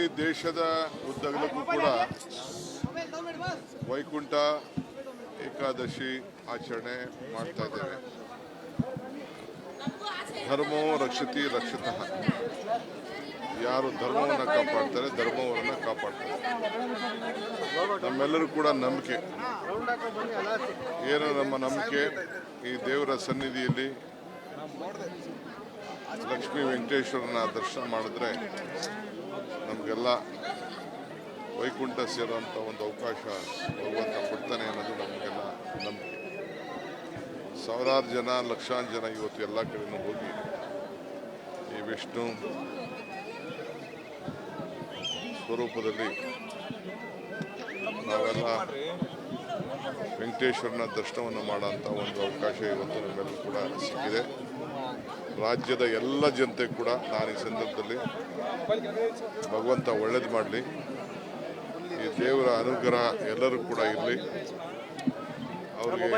ಇಡೀ ದೇಶದ ಉದ್ದಗಲಕ್ಕೂ ಕೂಡ ವೈಕುಂಠ ಏಕಾದಶಿ ಆಚರಣೆ ಮಾಡ್ತಾ ಇದ್ದೇವೆ. ಧರ್ಮೋ ರಕ್ಷತಿ ರಕ್ಷಿತ. ಯಾರು ಧರ್ಮವನ್ನು ಕಾಪಾಡ್ತಾರೆ ಧರ್ಮವನ್ನು ಕಾಪಾಡ್ತಾರೆ. ನಮ್ಮೆಲ್ಲರೂ ಕೂಡ ನಂಬಿಕೆ. ಏನು ನಮ್ಮ ನಂಬಿಕೆ ಈ ದೇವರ ಸನ್ನಿಧಿಯಲ್ಲಿ ಲಕ್ಷ್ಮೀ ವೆಂಕಟೇಶ್ವರನ ದರ್ಶನ ಮಾಡಿದ್ರೆ ನಮಗೆಲ್ಲ ವೈಕುಂಠ ಸೇರುವಂಥ ಒಂದು ಅವಕಾಶ ಭಗವಂತ ಕೊಡ್ತಾನೆ ಅನ್ನೋದು ನಮಗೆಲ್ಲ ನಂಬಿಕೆ. ಸಾವಿರಾರು ಜನ ಲಕ್ಷಾಂತರ ಜನ ಇವತ್ತು ಎಲ್ಲ ಕಡೆನೂ ಹೋಗಿ ಈ ವಿಷ್ಣು ಸ್ವರೂಪದಲ್ಲಿ ನಾವೆಲ್ಲ ವೆಂಕಟೇಶ್ವರನ ದರ್ಶನವನ್ನು ಮಾಡೋಂಥ ಒಂದು ಅವಕಾಶ ಇವತ್ತು ನಮಗೆಲ್ಲ ಕೂಡ ಸಿಕ್ಕಿದೆ. ರಾಜ್ಯದ ಎಲ್ಲ ಜನತೆ ಕೂಡ ನಾನು ಈ ಸಂದರ್ಭದಲ್ಲಿ ಭಗವಂತ ಒಳ್ಳೇದು ಮಾಡಲಿ. ಈ ದೇವರ ಅನುಗ್ರಹ ಎಲ್ಲರೂ ಕೂಡ ಇರಲಿ. ಅವರಿಗೆ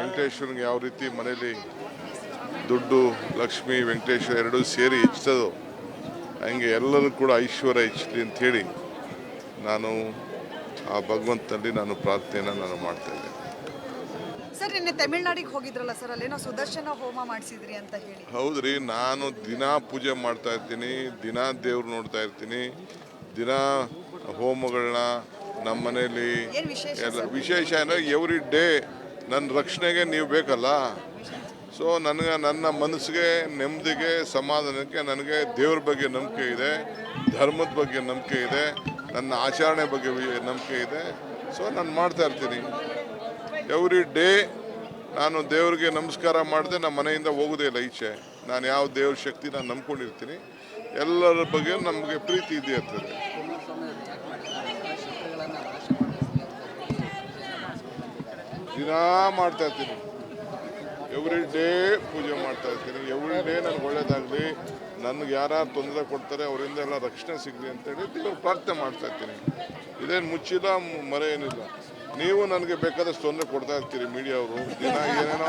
ವೆಂಕಟೇಶ್ವರನಿಗೆ ಯಾವ ರೀತಿ ಮನೆಯಲ್ಲಿ ದುಡ್ಡು, ಲಕ್ಷ್ಮಿ, ವೆಂಕಟೇಶ್ವರ ಎರಡೂ ಸೇರಿ ಹೆಚ್ಚಿಸೋದು ಹಂಗೆ ಎಲ್ಲರೂ ಕೂಡ ಐಶ್ವರ್ಯ ಹೆಚ್ಚಲಿ ಅಂಥೇಳಿ ನಾನು ಆ ಭಗವಂತನಲ್ಲಿ ನಾನು ಪ್ರಾರ್ಥನೆಯನ್ನು ನಾನು ಮಾಡ್ತಾ ಇದ್ದೇನೆ. ಸರ್ ನಿನ್ನೆ ತಮಿಳ್ನಾಡಿಗೆ ಹೋಗಿದ್ರಲ್ಲ ಸರ್ ಅಲ್ಲೇನೋ ಸುದರ್ಶನ ಹೋಮ ಮಾಡಿಸಿದ್ರಿ ಅಂತ ಹೇಳಿ. ಹೌದ್ರಿ ನಾನು ದಿನಾ ಪೂಜೆ ಮಾಡ್ತಾ ಇರ್ತೀನಿ ದಿನಾ ದೇವ್ರು ನೋಡ್ತಾ ಇರ್ತೀನಿ ದಿನಾ ಹೋಮಗಳನ್ನ ನಮ್ಮ ಮನೇಲಿ ಏನ್ ವಿಶೇಷ ಎಲ್ಲ ವಿಶೇಷ ಅಂದರೆ ಎವ್ರಿ ಡೇ ನನ್ನ ರಕ್ಷಣೆಗೆ ನೀವು ಬೇಕಲ್ಲ? ಸೊ ನನಗೆ ನನ್ನ ಮನಸ್ಸಿಗೆ ನೆಮ್ಮದಿಗೆ ಸಮಾಧಾನಕ್ಕೆ ನನಗೆ ದೇವ್ರ ಬಗ್ಗೆ ನಂಬಿಕೆ ಇದೆ ಧರ್ಮದ ಬಗ್ಗೆ ನಂಬಿಕೆ ಇದೆ ನನ್ನ ಆಚರಣೆ ಬಗ್ಗೆ ನಂಬಿಕೆ ಇದೆ. ಸೊ ನಾನು ಮಾಡ್ತಾ ಇರ್ತೀನಿ. ಎವ್ರಿ ಡೇ ನಾನು ದೇವರಿಗೆ ನಮಸ್ಕಾರ ಮಾಡಿದೆ ನಮ್ಮ ಮನೆಯಿಂದ ಹೋಗೋದೇ ಇಲ್ಲ ಈಚೆ. ನಾನು ಯಾವ ದೇವ್ರ ಶಕ್ತಿ ನಾನು ನಂಬ್ಕೊಂಡಿರ್ತೀನಿ. ಎಲ್ಲರ ಬಗ್ಗೆ ನಮಗೆ ಪ್ರೀತಿ ಇದೆ ಇರ್ತದೆ ದಿನ ಮಾಡ್ತಾ ಇರ್ತೀನಿ. ಎವ್ರಿ ಡೇ ಪೂಜೆ ಮಾಡ್ತಾ ಇರ್ತೀನಿ. ಎವ್ರಿ ಡೇ ನನಗೆ ಒಳ್ಳೇದಾಗಲಿ. ನನಗೆ ಯಾರ್ಯಾರು ತೊಂದರೆ ಕೊಡ್ತಾರೆ, ಅವರಿಂದ ಎಲ್ಲ ರಕ್ಷಣೆ ಸಿಗಲಿ ಅಂತೇಳಿ ದೇವ್ರ ಪ್ರಾರ್ಥನೆ ಮಾಡ್ತಾ ಇರ್ತೀನಿ. ಇದೇನು ಮುಚ್ಚಿಲ್ಲ, ಮರೆ ಏನಿಲ್ಲ. ನೀವು ನನಗೆ ಬೇಕಾದಷ್ಟು ತೊಂದರೆ ಕೊಡ್ತಾ ಇರ್ತೀರಿ ಮೀಡಿಯಾವರು. ದಿನ ಏನೇನೋ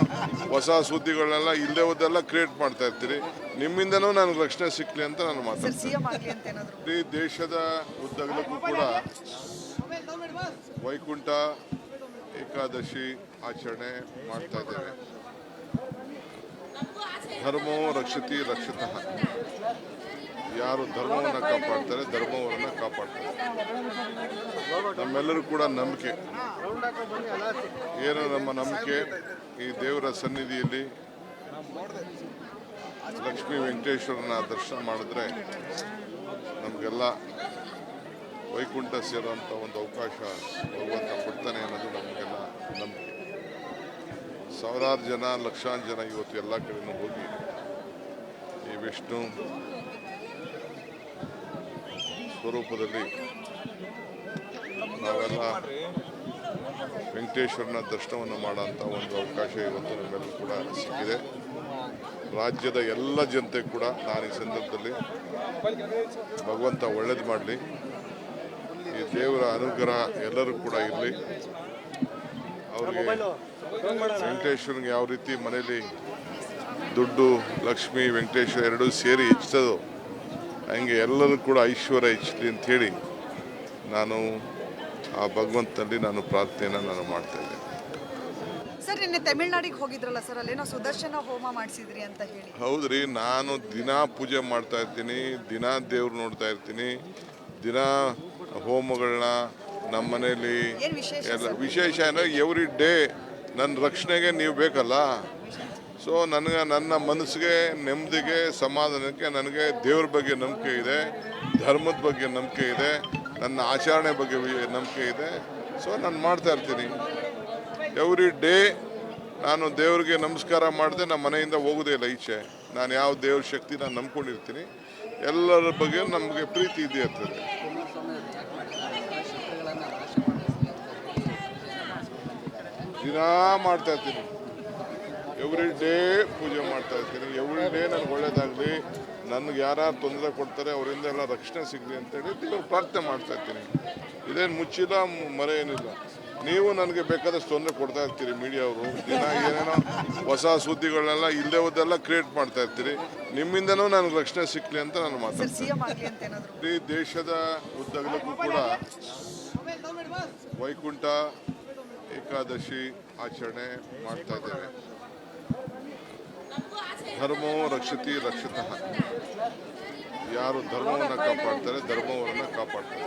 ಹೊಸ ಸುದ್ದಿಗಳನ್ನೆಲ್ಲ ಇಲ್ಲದೆ ಹೋದೆಲ್ಲ ಕ್ರಿಯೇಟ್ ಮಾಡ್ತಾ ಇರ್ತೀರಿ. ನಿಮ್ಮಿಂದನೂ ನನಗೆ ರಕ್ಷಣೆ ಸಿಕ್ಕಲಿ ಅಂತ ನಾನು ಮಾತಾಡ್ತೀನಿ ಈ ಎಂ ಆಗಲಿ ಅಂತ ಏನಾದ್ರು? ಇಡೀ ದೇಶದ ಉದ್ದಗಲಕ್ಕೂ ಕೂಡ ವೈಕುಂಠ ಏಕಾದಶಿ ಆಚರಣೆ ಮಾಡ್ತಾ ಇದ್ದೇವೆ. ಧರ್ಮೋ ರಕ್ಷತಿ ರಕ್ಷತಃ. ಯಾರು ಧರ್ಮವನ್ನು ಕಾಪಾಡ್ತಾರೆ ಧರ್ಮವನ್ನು ಕಾಪಾಡ್ತಾರೆ. ನಮ್ಮೆಲ್ಲರೂ ಕೂಡ ನಂಬಿಕೆ. ಏನು ನಮ್ಮ ನಂಬಿಕೆ ಈ ದೇವರ ಸನ್ನಿಧಿಯಲ್ಲಿ ಲಕ್ಷ್ಮೀ ವೆಂಕಟೇಶ್ವರನ ದರ್ಶನ ಮಾಡಿದ್ರೆ ನಮಗೆಲ್ಲ ವೈಕುಂಠ ಸೇರುವಂಥ ಒಂದು ಅವಕಾಶ ಭಗವಂತ ಕೊಡ್ತಾನೆ ಅನ್ನೋದು ನಮಗೆಲ್ಲ ನಂಬಿಕೆ. ಸಾವಿರಾರು ಜನ, ಲಕ್ಷಾಂತರ ಜನ ಇವತ್ತು ಎಲ್ಲ ಕಡೆಯೂ ಹೋಗಿ ಈ ವಿಷ್ಣು ಸ್ವರೂಪದಲ್ಲಿ ನಾವೆಲ್ಲ ವೆಂಕಟೇಶ್ವರನ ದರ್ಶನವನ್ನು ಮಾಡೋಂಥ ಒಂದು ಅವಕಾಶ ಇವತ್ತು ನಮ್ಮೆಲ್ಲರೂ ಕೂಡ ಸಿಕ್ಕಿದೆ. ರಾಜ್ಯದ ಎಲ್ಲ ಜನತೆ ಕೂಡ ನಾನು ಈ ಸಂದರ್ಭದಲ್ಲಿ ಭಗವಂತ ಒಳ್ಳೇದು ಮಾಡಲಿ. ಈ ದೇವರ ಅನುಗ್ರಹ ಎಲ್ಲರೂ ಕೂಡ ಇರಲಿ. ಅವರಿಗೆ ವೆಂಕಟೇಶ್ವರನಿಗೆ ಯಾವ ರೀತಿ ಮನೆಯಲ್ಲಿ ದುಡ್ಡು, ಲಕ್ಷ್ಮಿ, ವೆಂಕಟೇಶ್ವರ ಎರಡೂ ಸೇರಿ ಹೆಚ್ಚಿಸೋದು ಹಂಗೆ ಎಲ್ಲರೂ ಕೂಡ ಐಶ್ವರ್ಯ ಹೆಚ್ಚಲಿ ಹೇಳಿ ನಾನು ಆ ಭಗವಂತನಲ್ಲಿ ನಾನು ಪ್ರಾರ್ಥನೆಯನ್ನು ನಾನು ಮಾಡ್ತಾ ಇದ್ದೇನೆ ಸರ್ ನಿನ್ನೆ ತಮಿಳ್ನಾಡಿಗೆ ಹೋಗಿದ್ರಲ್ಲ ಸರ್ ಅಲ್ಲೇನೋ ಸುದರ್ಶನ ಹೋಮ ಮಾಡಿಸಿದ್ರಿ ಅಂತ ಹೇಳಿ. ಹೌದ್ರಿ ನಾನು ದಿನಾ ಪೂಜೆ ಮಾಡ್ತಾ ಇರ್ತೀನಿ ದಿನಾ ದೇವ್ರು ನೋಡ್ತಾ ಇರ್ತೀನಿ ದಿನಾ ಹೋಮಗಳನ್ನ ನಮ್ಮ ಮನೆಯಲ್ಲಿ ಏನ್ ವಿಶೇಷ ಎಲ್ಲ ವಿಶೇಷ ಅಂದರೆ ಎವ್ರಿ ಡೇ ನನ್ನ ರಕ್ಷಣೆಗೆ ನೀವು ಬೇಕಲ್ಲ? ಸೊ ನನಗೆ ನನ್ನ ಮನಸ್ಸಿಗೆ, ನೆಮ್ಮದಿಗೆ, ಸಮಾಧಾನಕ್ಕೆ ನನಗೆ ದೇವ್ರ ಬಗ್ಗೆ ನಂಬಿಕೆ ಇದೆ, ಧರ್ಮದ ಬಗ್ಗೆ ನಂಬಿಕೆ ಇದೆ, ನನ್ನ ಆಚರಣೆ ಬಗ್ಗೆ ನಂಬಿಕೆ ಇದೆ. ಸೊ ನಾನು ಮಾಡ್ತಾ ಇರ್ತೀನಿ. ಎವ್ರಿ ಡೇ ನಾನು ದೇವರಿಗೆ ನಮಸ್ಕಾರ ಮಾಡಿದೆ, ನಮ್ಮ ಮನೆಯಿಂದ ಹೋಗೋದೇ ಇಲ್ಲ ಈಚೆ. ನಾನು ಯಾವ ದೇವ್ರ ಶಕ್ತಿ ನಾನು ನಂಬ್ಕೊಂಡಿರ್ತೀನಿ. ಎಲ್ಲರ ಬಗ್ಗೆ ನಮಗೆ ಪ್ರೀತಿ ಇದೆ ಇರ್ತದೆ ದಿನಾ ಮಾಡ್ತಾ ಇರ್ತೀನಿ. ಎವ್ರಿ ಡೇ ಪೂಜೆ ಮಾಡ್ತಾ ಇರ್ತೀನಿ. ಎವ್ರಿ ಡೇ ನನಗೆ ಒಳ್ಳೇದಾಗಲಿ. ನನಗೆ ಯಾರ್ಯಾರು ತೊಂದರೆ ಕೊಡ್ತಾರೆ ಅವರಿಂದ ಎಲ್ಲ ರಕ್ಷಣೆ ಸಿಗಲಿ ಅಂತೇಳಿ ದೇವ್ರು ಪ್ರಾರ್ಥನೆ ಮಾಡ್ತಾ ಇರ್ತೀನಿ. ಇದೇನು ಮುಚ್ಚಿಲ್ಲ ಮರೆ ಏನಿಲ್ಲ. ನೀವು ನನಗೆ ಬೇಕಾದಷ್ಟು ತೊಂದರೆ ಕೊಡ್ತಾ ಇರ್ತೀರಿ ಮೀಡಿಯಾವರು. ದಿನ ಏನೇನೋ ಹೊಸ ಸುದ್ದಿಗಳನ್ನೆಲ್ಲ ಇಲ್ಲದೆ ಹೋದೆಲ್ಲ ಕ್ರಿಯೇಟ್ ಮಾಡ್ತಾ ಇರ್ತೀರಿ. ನಿಮ್ಮಿಂದನೂ ನನಗೆ ರಕ್ಷಣೆ ಸಿಕ್ಕಲಿ ಅಂತ ನಾನು ಮಾತಾಡ್ತೀನಿ ಈ ದೇಶದ ಉದ್ದಗಲಕ್ಕೂ ಕೂಡ ವೈಕುಂಠ ಏಕಾದಶಿ ಆಚರಣೆ ಮಾಡ್ತಾ ಇದ್ದೇವೆ. ಧರ್ಮೋ ರಕ್ಷತಿ ರಕ್ಷಿತ. ಯಾರು ಧರ್ಮವನ್ನು ಕಾಪಾಡ್ತಾರೆ ಧರ್ಮವನ್ನು ಕಾಪಾಡ್ತಾರೆ.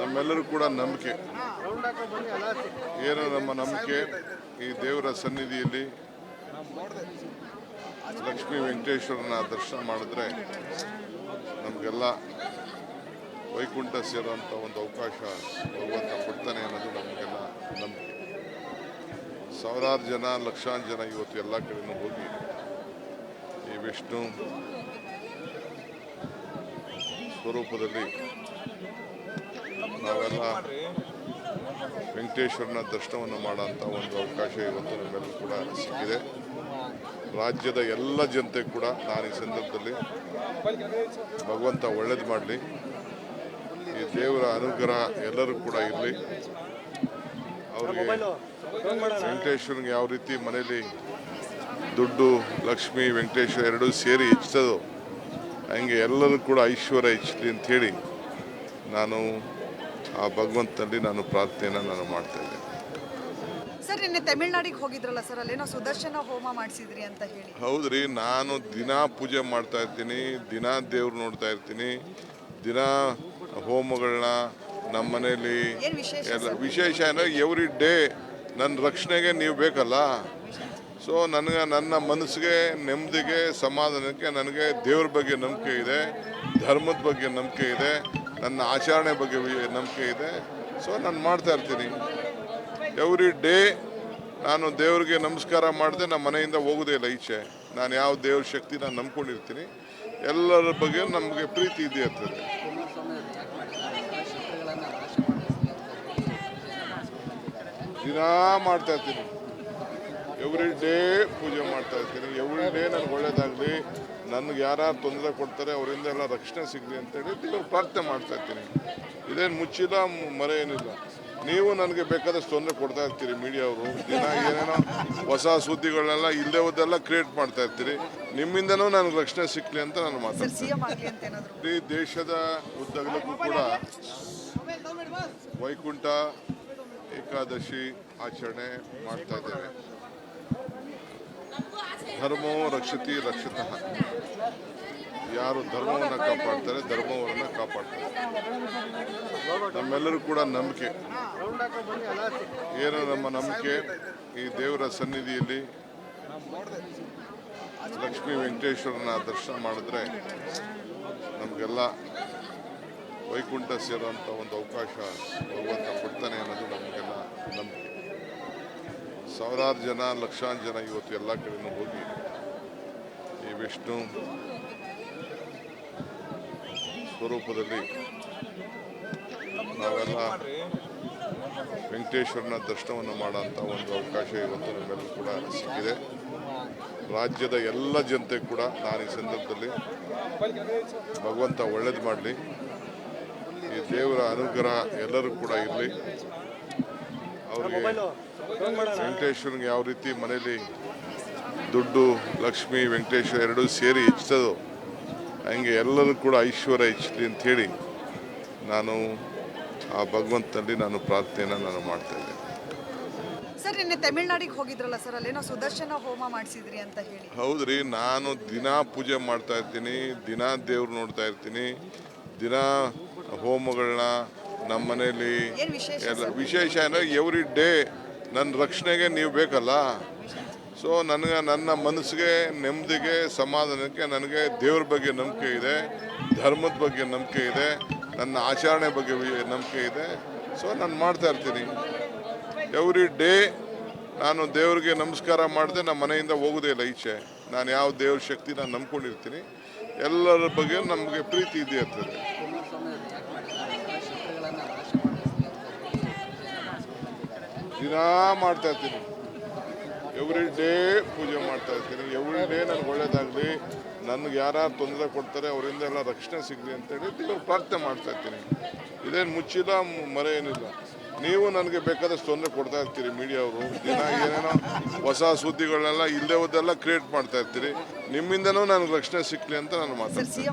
ನಮ್ಮೆಲ್ಲರೂ ಕೂಡ ನಂಬಿಕೆ. ಏನು ನಮ್ಮ ನಂಬಿಕೆ ಈ ದೇವರ ಸನ್ನಿಧಿಯಲ್ಲಿ. ಲಕ್ಷ್ಮೀ ವೆಂಕಟೇಶ್ವರನ ದರ್ಶನ ಮಾಡಿದ್ರೆ ನಮಗೆಲ್ಲ ವೈಕುಂಠ ಸೇರುವಂಥ ಒಂದು ಅವಕಾಶ ಭಗವಂತ ಕೊಡ್ತಾನೆ ಅನ್ನೋದು ನಮಗೆಲ್ಲ ನಂಬಿಕೆ. ಸಾವಿರಾರು ಜನ, ಲಕ್ಷಾಂತರ ಜನ ಇವತ್ತು ಎಲ್ಲ ಕಡೆನೂ ಹೋಗಿ ಈ ವಿಷ್ಣು ಸ್ವರೂಪದಲ್ಲಿ ನಾವೆಲ್ಲ ವೆಂಕಟೇಶ್ವರನ ದರ್ಶನವನ್ನು ಮಾಡೋಂಥ ಒಂದು ಅವಕಾಶ ಇವತ್ತು ನಮ್ಮೆಲ್ಲರೂ ಕೂಡ ಸಿಕ್ಕಿದೆ. ರಾಜ್ಯದ ಎಲ್ಲ ಜನತೆ ಕೂಡ ನಾನು ಈ ಸಂದರ್ಭದಲ್ಲಿ ಭಗವಂತ ಒಳ್ಳೇದು ಮಾಡಲಿ. ಈ ದೇವರ ಅನುಗ್ರಹ ಎಲ್ಲರೂ ಕೂಡ ಇರಲಿ. ಅವ್ರಿಗೆ ವೆಂಕಟೇಶ್ವರನಿಗೆ ಯಾವ ರೀತಿ ಮನೇಲಿ ದುಡ್ಡು ಲಕ್ಷ್ಮಿ ವೆಂಕಟೇಶ್ವರ ಎರಡೂ ಸೇರಿ ಹೆಚ್ಚಿಸೋದು ಹಂಗೆ ಎಲ್ಲರೂ ಕೂಡ ಐಶ್ವರ್ಯ ಹೆಚ್ಚಲಿ ಅಂಥೇಳಿ ನಾನು ಆ ಭಗವಂತನಲ್ಲಿ ನಾನು ಪ್ರಾರ್ಥನೆಯನ್ನು ನಾನು ಮಾಡ್ತಾ ಇದ್ದೇನೆ ಸರ್ ನಿನ್ನೆ ತಮಿಳ್ನಾಡಿಗೆ ಹೋಗಿದ್ರಲ್ಲ ಸರ್ ಅಲ್ಲೇನೋ ಸುದರ್ಶನ ಹೋಮ ಮಾಡಿಸಿದ್ರಿ ಅಂತ ಹೇಳಿ ಹೌದ್ರಿ ನಾನು ದಿನ ಪೂಜೆ ಮಾಡ್ತಾ ಇರ್ತೀನಿ ದಿನ ದೇವ್ರು ನೋಡ್ತಾ ಇರ್ತೀನಿ ದಿನ ಹೋಮಗಳನ್ನ ನಮ್ಮ ವಿಶೇಷ ಎಲ್ಲ? ವಿಶೇಷ ಏನೋ ಎವ್ರಿ ಡೇ ನನ್ನ ರಕ್ಷಣೆಗೆ ನೀವು ಬೇಕಲ್ಲ? ಸೊ ನನಗೆ, ನನ್ನ ಮನಸ್ಸಿಗೆ ನೆಮ್ಮದಿಗೆ, ಸಮಾಧಾನಕ್ಕೆ ನನಗೆ ದೇವ್ರ ಬಗ್ಗೆ ನಂಬಿಕೆ ಇದೆ, ಧರ್ಮದ ಬಗ್ಗೆ ನಂಬಿಕೆ ಇದೆ, ನನ್ನ ಆಚರಣೆ ಬಗ್ಗೆ ನಂಬಿಕೆ ಇದೆ. ಸೊ ನಾನು ಮಾಡ್ತಾ ಇರ್ತೀನಿ. ಎವ್ರಿ ಡೇ ನಾನು ದೇವರಿಗೆ ನಮಸ್ಕಾರ ಮಾಡದೆ, ನಮ್ಮ ಮನೆಯಿಂದ ಹೋಗೋದೇ ಇಲ್ಲ ಈಚೆ. ನಾನು ಯಾವ ದೇವ್ರ ಶಕ್ತಿ ನಾನು ನಂಬ್ಕೊಂಡಿರ್ತೀನಿ. ಎಲ್ಲರ ಬಗ್ಗೆ ನಮಗೆ ಪ್ರೀತಿ ಇದೆ ದಿನ ಮಾಡ್ತಾ ಇರ್ತೀನಿ. ಎವ್ರಿ ಡೇ ಪೂಜೆ ಮಾಡ್ತಾ ಇರ್ತೀನಿ. ಎವ್ರಿ ಡೇ ನನಗೆ ಒಳ್ಳೇದಾಗಲಿ. ನನಗೆ ಯಾರು ತೊಂದರೆ ಕೊಡ್ತಾರೆ ಅವರಿಂದ ಎಲ್ಲ ರಕ್ಷಣೆ ಸಿಗಲಿ ಅಂತೇಳಿ ದೇವ್ರು ಪ್ರಾರ್ಥನೆ ಮಾಡ್ತಾ ಇರ್ತೀನಿ. ಇದೇನು ಮುಚ್ಚಿಲ್ಲ ಮರೆ ಏನಿಲ್ಲ. ನೀವು ನನಗೆ ಬೇಕಾದಷ್ಟು ತೊಂದರೆ ಕೊಡ್ತಾ ಇರ್ತೀರಿ ಮೀಡಿಯಾವರು. ದಿನ ಏನೇನೋ ಹೊಸ ಸುದ್ದಿಗಳನ್ನೆಲ್ಲ ಇಲ್ಲದೆ ಹೋದೆಲ್ಲ ಕ್ರಿಯೇಟ್ ಮಾಡ್ತಾ ಇರ್ತೀರಿ. ನಿಮ್ಮಿಂದನೂ ನನಗೆ ರಕ್ಷಣೆ ಸಿಕ್ಕಲಿ ಅಂತ ನಾನು ಮಾತಾಡ್ತೀನಿ. ದೇಶದ ಉದ್ದಗಲಕ್ಕೂ ಕೂಡ ವೈಕುಂಠ ಏಕಾದಶಿ ಆಚರಣೆ ಮಾಡ್ತಾ ಇದ್ದೇವೆ. ಧರ್ಮೋ ರಕ್ಷತಿ ರಕ್ಷಿತ. ಯಾರು ಧರ್ಮವನ್ನು ಕಾಪಾಡ್ತಾರೆ ಧರ್ಮವನ್ನು ಕಾಪಾಡ್ತಾರೆ. ನಮ್ಮೆಲ್ಲರೂ ಕೂಡ ನಂಬಿಕೆ. ಏನು ನಮ್ಮ ನಂಬಿಕೆ ಈ ದೇವರ ಸನ್ನಿಧಿಯಲ್ಲಿ. ಲಕ್ಷ್ಮೀ ವೆಂಕಟೇಶ್ವರನ ದರ್ಶನ ಮಾಡಿದ್ರೆ ನಮಗೆಲ್ಲ ವೈಕುಂಠ ಸೇರುವಂಥ ಒಂದು ಅವಕಾಶ ಭಗವಂತ ಕೊಡ್ತಾನೆ ಅನ್ನೋದು ನಮಗೆಲ್ಲ ನಂಬಿಕೆ ಸಾವಿರಾರು ಜನ, ಲಕ್ಷಾಂತರ ಜನ ಇವತ್ತು ಎಲ್ಲ ಕಡೆನೂ ಹೋಗಿ ಈ ವಿಷ್ಣು ಸ್ವರೂಪದಲ್ಲಿ ನಾವೆಲ್ಲ ವೆಂಕಟೇಶ್ವರನ ದರ್ಶನವನ್ನು ಮಾಡೋಂಥ ಒಂದು ಅವಕಾಶ ಇವತ್ತು ನಮ್ಮೆಲ್ಲರೂ ಕೂಡ ಸಿಕ್ಕಿದೆ. ರಾಜ್ಯದ ಎಲ್ಲ ಜನತೆ ಕೂಡ ನಾನು ಈ ಸಂದರ್ಭದಲ್ಲಿ ಭಗವಂತ ಒಳ್ಳೇದು ಮಾಡಲಿ. ಈ ದೇವರ ಅನುಗ್ರಹ ಎಲ್ಲರೂ ಕೂಡ ಇರಲಿ. ಅವ್ರಿಗೆ ವೆಂಕಟೇಶ್ವರನಿಗೆ ಯಾವ ರೀತಿ ಮನೇಲಿ ದುಡ್ಡು ಲಕ್ಷ್ಮಿ ವೆಂಕಟೇಶ್ವರ ಎರಡೂ ಸೇರಿ ಹೆಚ್ಚಿಸೋದು ಹಂಗೆ ಎಲ್ಲರೂ ಕೂಡ ಐಶ್ವರ್ಯ ಹೆಚ್ಚಲಿ ಅಂಥೇಳಿ ನಾನು ಆ ಭಗವಂತನಲ್ಲಿ ನಾನು ಪ್ರಾರ್ಥನೆಯನ್ನು ನಾನು ಮಾಡ್ತಾ ಇದ್ದೇನೆ. ಸರ್ ನಿನ್ನೆ ತಮಿಳ್ನಾಡಿಗೆ ಹೋಗಿದ್ರಲ್ಲ ಸರ್ ಅಲ್ಲೇನೋ ಸುದರ್ಶನ ಹೋಮ ಮಾಡಿಸಿದ್ರಿ ಅಂತ ಹೇಳಿ. ಹೌದ್ರಿ ನಾನು ದಿನ ಪೂಜೆ ಮಾಡ್ತಾ ಇರ್ತೀನಿ ದಿನ ದೇವ್ರು ನೋಡ್ತಾ ಇರ್ತೀನಿ ದಿನ ಹೋಮಗಳನ್ನ ನಮ್ಮ ಮನೆಯಲ್ಲಿ ಎಲ್ಲ ವಿಶೇಷ ಅಂದರೆ ಎವ್ರಿ ಡೇ ನನ್ನ ರಕ್ಷಣೆಗೆ ನೀವು ಬೇಕಲ್ಲ? ಸೊ ನನಗೆ ನನ್ನ ಮನಸ್ಸಿಗೆ ನೆಮ್ಮದಿಗೆ ಸಮಾಧಾನಕ್ಕೆ ನನಗೆ ದೇವ್ರ ಬಗ್ಗೆ ನಂಬಿಕೆ ಇದೆ ಧರ್ಮದ ಬಗ್ಗೆ ನಂಬಿಕೆ ಇದೆ ನನ್ನ ಆಚರಣೆ ಬಗ್ಗೆ ನಂಬಿಕೆ ಇದೆ. ಸೊ ನಾನು ಮಾಡ್ತಾ ಇರ್ತೀನಿ. ಎವ್ರಿ ಡೇ ನಾನು ದೇವ್ರಿಗೆ ನಮಸ್ಕಾರ ಮಾಡಿದೆ ನಮ್ಮ ಮನೆಯಿಂದ ಹೋಗೋದೇ ಇಲ್ಲ ಈಚೆ. ನಾನು ಯಾವ ದೇವ್ರ ಶಕ್ತಿ ನಾನು ನಂಬ್ಕೊಂಡಿರ್ತೀನಿ. ಎಲ್ಲರ ಬಗ್ಗೆ ನಮಗೆ ಪ್ರೀತಿ ಇದೆ ಇರ್ತದೆ ದಿನ ಮಾಡ್ತಾ ಇರ್ತೀನಿ. ಎವ್ರಿ ಡೇ ಪೂಜೆ ಮಾಡ್ತಾ ಇರ್ತೀನಿ. ಎವ್ರಿ ಡೇ ನನಗೆ ಒಳ್ಳೇದಾಗಲಿ. ನನಗೆ ಯಾರು ತೊಂದರೆ ಕೊಡ್ತಾರೆ ಅವರಿಂದ ಎಲ್ಲ ರಕ್ಷಣೆ ಸಿಗಲಿ ಅಂತೇಳಿ ದೇವ್ರ ಪ್ರಾರ್ಥನೆ ಮಾಡ್ತಾ ಇರ್ತೀನಿ. ಇದೇನು ಮುಚ್ಚಿಲ್ಲ ಮರ ಏನಿಲ್ಲ. ನೀವು ನನಗೆ ಬೇಕಾದಷ್ಟು ತೊಂದರೆ ಕೊಡ್ತಾ ಇರ್ತೀರಿ ಮೀಡಿಯಾವರು ದಿನ ಏನೇನೋ ಹೊಸ ಸುದ್ದಿಗಳನ್ನೆಲ್ಲ ಇಲ್ಲದೆ ಹೋದೆಲ್ಲ ಕ್ರಿಯೇಟ್ ಮಾಡ್ತಾ ಇರ್ತೀರಿ. ನಿಮ್ಮಿಂದನೂ ನನಗೆ ರಕ್ಷಣೆ ಸಿಕ್ಕಲಿ ಅಂತ ನಾನು ಮಾತಾಡ್ತೀನಿ